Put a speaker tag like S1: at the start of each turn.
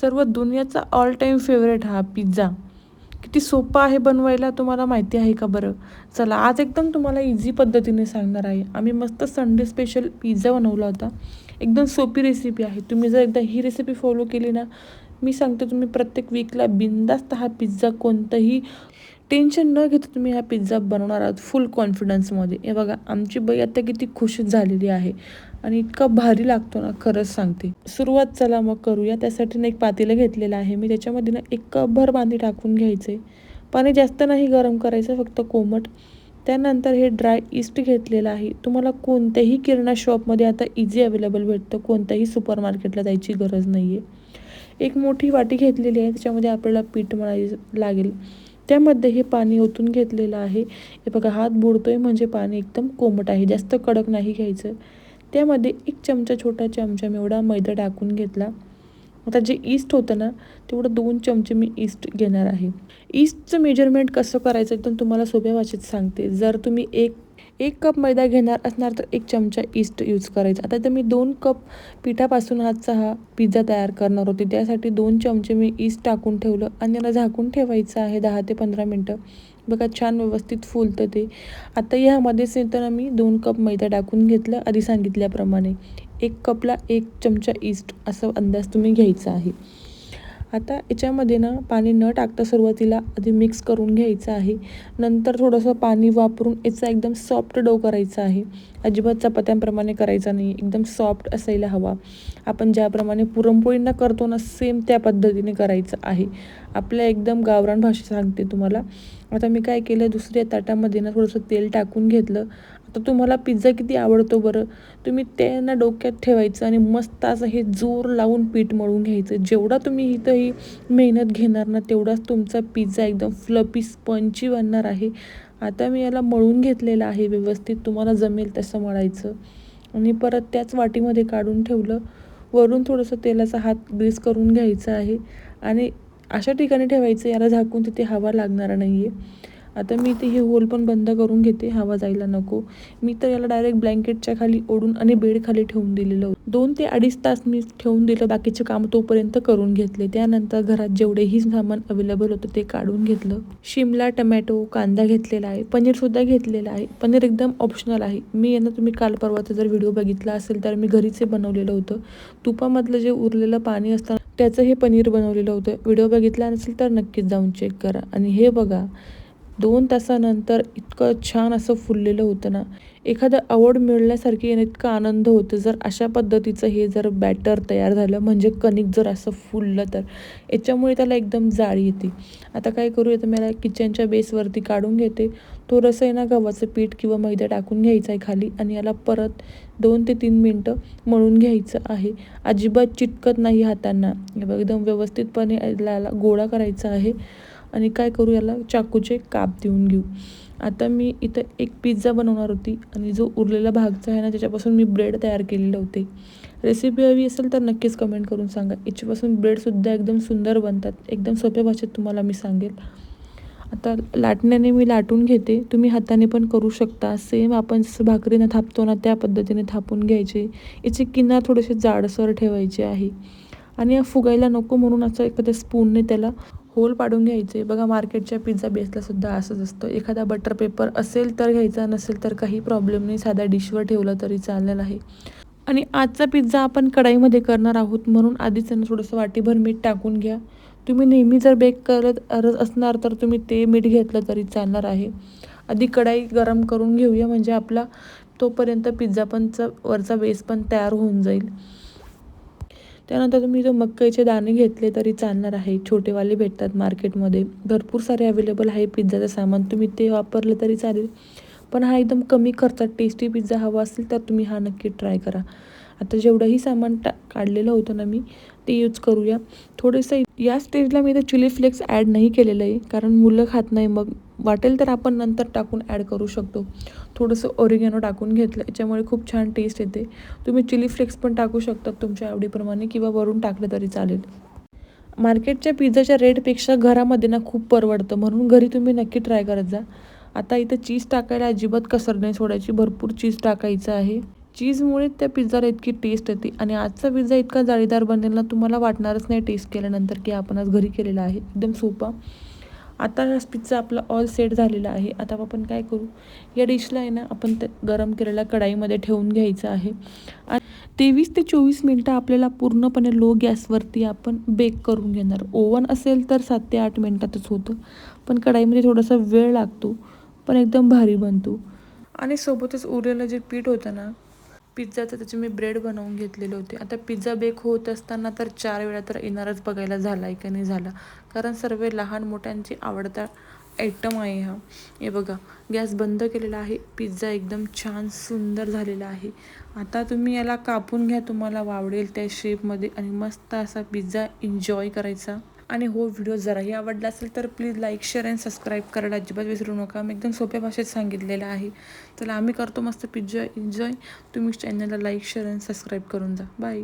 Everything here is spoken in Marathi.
S1: सर्व दुनियाचा ऑल टाईम फेवरेट हा पिझ्झा किती सोपा आहे बनवायला तुम्हाला माहिती आहे का बरं? चला आज एकदम तुम्हाला इझी पद्धतीने सांगणार आहे. आम्ही मस्त संडे स्पेशल पिझ्झा बनवला होता. एकदम सोपी रेसिपी आहे. तुम्ही जर एकदा ही रेसिपी फॉलो केली ना मी सांगते तुम्ही प्रत्येक वीकला बिंदास्त हा पिझ्झा कोणतंही टेन्शन न घेता तुम्ही हा पिझ्झा बनवणार आहात फुल कॉन्फिडन्समध्ये हे बघा आमची बाई आता किती खुश झालेली आहे आणि इतका भारी लागतो ना खरंच सांगते. सुरुवात चला मग करूया. त्यासाठी ना एक पातेलं घेतलेलं आहे. मी त्याच्यामध्ये ना एक कपभर पाणी टाकून घ्यायचे. पाणी जास्त नाही गरम करायचं फक्त कोमट. त्यानंतर हे ड्राय इस्ट घेतलेलं आहे. तुम्हाला कोणत्याही किराणा शॉपमध्ये आता इझी अवेलेबल भेटतं. कोणत्याही सुपर मार्केटला जायची गरज नाही आहे एक मोठी वाटी घेतलेली आहे. त्याच्यामध्ये आपल्याला पीठ मळायचं लागेल. त्यामध्ये हे पाणी ओतून घेतलेलं आहे. हे बघा हात बुडतोय म्हणजे पाणी एकदम कोमट आहे. जास्त कडक नाही घ्यायचं. त्यामध्ये एक चमचा छोटा चमचा एवढा मैदा टाकून घेतला. आता जे ईस्ट होतं ना तेवढं दोन चमचे मी ईस्ट घेणार आहे. ईस्टचं मेजरमेंट कसं करायचं एकदम तुम्हाला सोप्या भाषेत सांगते. जर तुम्ही एक एक कप मैदा घेणार असणार तर एक चमचा ईस्ट यूज करायचा. आता तर मी दोन कप पिठापासून हातचा हा पिझ्झा तयार करणार होते. त्यासाठी दोन चमचे मी ईस्ट टाकून ठेवलं. आणि याला झाकून ठेवायचं आहे दहा ते पंधरा मिनटं. बघा छान व्यवस्थित फुलतं ते. आता ह्यामध्येच येताना मी दोन कप मैदा टाकून घेतलं आधी सांगितल्याप्रमाणे. एक कपला एक चमचा ईस्ट असं अंदाज तुम्ही घ्यायचा आहे. आता याच्यामध्ये ना पाणी न टाकता सुरुवातीला आधी मिक्स करून घ्यायचं आहे. नंतर थोडंसं पाणी वापरून याचा एकदम सॉफ्ट डो करायचा आहे. अजिबात चपात्यांप्रमाणे करायचा नाही. एकदम सॉफ्ट असायला हवा. आपण ज्याप्रमाणे पुरणपोळींना करतो ना सेम त्या पद्धतीने करायचं आहे. आपल्या एकदम गावरान भाषेत सांगते तुम्हाला. आता मी काय केलं दुसऱ्या ताटामध्ये ना थोडंसं तेल टाकून घेतलं. आता तुम्हाला पिझ्झा किती आवडतो बरं? तुम्ही ते ना डोक्यात ठेवायचं आणि मस्त असं हे जोर लावून पीठ मळून घ्यायचं. जेवढा तुम्ही इथं ही मेहनत घेणार ना तेवढाच तुमचा पिझ्झा एकदम फ्लपी स्पंची बनणार आहे. आता मी याला मळून घेतलेलं आहे व्यवस्थित तुम्हाला जमेल तसं मळायचं. आणि परत त्याच वाटीमध्ये काढून ठेवलं. वरून थोडंसं तेलाचा हात ग्रीस करून घ्यायचा आहे. आणि अशा ठिकाणी ठेवायचं याला झाकून तिथे हवा लागणार नाही आहे आता मी ते हे होल पण बंद करून घेते हवा जायला नको. मी तर याला डायरेक्ट ब्लँकेटच्या खाली ओढून आणि बेड खाली ठेवून दिलेलं होतं. दोन ते अडीच तास मी ठेवून दिलं बाकीचे काम तोपर्यंत करून घेतले. त्यानंतर घरात जेवढेही सामान अवेलेबल होतं ते काढून घेतलं. शिमला टमॅटो कांदा घेतलेला आहे पनीरसुद्धा घेतलेलं आहे. पनीर एकदम ऑप्शनल आहे. मी यांना तुम्ही काल परवाचा जर व्हिडिओ बघितला असेल तर मी घरीच बनवलेलं होतं. तुपामधलं जे उरलेलं पाणी असतं त्याचं हे पनीर बनवलेलं होतं. व्हिडिओ बघितला नसेल तर नक्कीच जाऊन चेक करा. आणि हे बघा दोन तासानंतर इतकं छान असं फुललेलं होतं ना. एखादं आवड मिळण्यासारखी येणं इतका आनंद होतो. जर अशा पद्धतीचं हे जर बॅटर तयार झालं म्हणजे कणिक जर असं फुललं तर. याच्यामुळे त्याला एकदम जाळी येते. आता काय करू तर मला किचनच्या बेसवरती काढून घेते. तो रस आहे ना गव्हाचं पीठ किंवा मैदा टाकून घ्यायचा आहे खाली आणि याला परत दोन ते तीन मिनटं मळून घ्यायचं आहे. अजिबात चिटकत नाही हातांना. एकदम व्यवस्थितपणे याला गोळा करायचा आहे. आणि काय करू याला? चाकूचे काप देऊन घेऊ. आता मी इथं एक पिझ्झा बनवणार होती आणि जो उरलेला भागचा आहे ना त्याच्यापासून मी ब्रेड तयार केलेले होते. रेसिपी हवी असेल तर नक्कीच कमेंट करून सांगा. याच्यापासून ब्रेडसुद्धा एकदम सुंदर बनतात. एकदम सोप्या भाषेत तुम्हाला मी सांगेल. आता लाटण्याने मी लाटून घेते. तुम्ही हाताने पण करू शकता. सेम आपण जसं भाकरीनं थापतो ना त्या पद्धतीने थापून घ्यायचे. याचे किनार थोडेसे जाडसर ठेवायचे आहे. आणि फुगायला नको म्हणून असं एखाद्या स्पूनने त्याला होल पाडून घ्यायचे. बघा मार्केटच्या पिझ्झा बेसला सुद्धा असंच असतं. एखादा बटर पेपर असेल तर घ्यायचा नसेल तर काही प्रॉब्लेम नाही. साध्या डिशवर ठेवलं तरी चालेल आहे. आणि आजचा पिझ्झा आपण कढाईमध्ये करणार आहोत म्हणून आधीच त्यांना थोडंसं वाटीभर मीठ टाकून घ्या. तुम्ही नेहमी जर बेक करत असणार तर तुम्ही ते मीठ घेतलं तरी चालणार आहे. आधी कढाई गरम करून घेऊया म्हणजे आपला तोपर्यंत पिझ्झा पणचा वरचा बेस पण तयार होऊन जाईल. त्यानंतर तुम्ही जो मक्कईचे दाणे घेतले तरी चालणार आहे. छोटेवाले भेटतात मार्केटमध्ये. भरपूर सारे अवेलेबल आहे पिझ्झाचं सामान. तुम्ही ते वापरलं तरी चालेल. पण हा एकदम कमी खर्चात टेस्टी पिझ्झा हवा असेल तर तुम्ही हा नक्की ट्राय करा. आता जेवढंही सामान टा काढलेलं होतं ना मी ते यूज करूया. थोडंसं या स्टेजला मी तर चिली फ्लेक्स ॲड नाही केलेलं आहे कारण मुलं खात नाही. मग वाटेल तर आपण नंतर टाकून ॲड करू शकतो. थोडंसं ओरिगॅनो टाकून घेतलं याच्यामुळे खूप छान टेस्ट येते. तुम्ही चिली फ्लेक्स पण टाकू शकतात तुमच्या आवडीप्रमाणे किंवा वरून टाकलं तरी चालेल. मार्केटच्या पिझ्झाच्या रेटपेक्षा घरामध्ये ना खूप परवडतं. म्हणून घरी तुम्ही नक्की ट्राय करत जा. आता इथं चीज टाकायला अजिबात कसर नाही सोडायची भरपूर चीज टाकायचं आहे. चीजमुळे त्या पिझ्झाला इतकी टेस्ट येते. आणि आजचा पिझ्झा इतका जाळीदार बनेल ना तुम्हाला वाटणारच नाही टेस्ट केल्यानंतर की आपण आज घरी केलेला आहे. एकदम सोपा. आता हा पिझ्झा आपला ऑल सेट झालेला आहे. आता आपण काय करू? या डिशला आहे ना आपण ते गरम केलेल्या कढाईमध्ये ठेवून घ्यायचं आहे. आणि तेवीस ते चोवीस मिनटं आपल्याला पूर्णपणे लो गॅसवरती आपण बेक करून घेणार. ओव्हन असेल तर सात ते आठ मिनटातच होतं. पण कढाईमध्ये थोडासा वेळ लागतो. पण एकदम भारी बनतो. आणि सोबतच उरलेलं जे पीठ होतं ना पिझ्झाचं त्याचे मी ब्रेड बनवून घेतलेले होते. आता पिझ्झा बेक होत असताना तर चार वेळा तर येणारच बघायला झाला आहे का नाही झाला. कारण सर्व लहान मोठ्यांची आवडता आयटम आहे हा. हे बघा गॅस बंद केलेला आहे. पिझ्झा एकदम छान सुंदर झालेला आहे. आता तुम्ही याला कापून घ्या. तुम्हाला वावडेल त्या शेपमध्ये आणि मस्त असा पिझ्झा एन्जॉय करायचा. आणि हो व्हिडिओ जराही आवडला असेल तर please like share and subscribe करायला अजिबात विसरू नका. मी एकदम सोप्या भाषेत सांगितलेलं आहे. चला आम्ही करतो मस्त पिज्जा एन्जॉय तुम्ही चॅनलला लाईक शेअर अँड सबस्क्राईब करून जा. बाय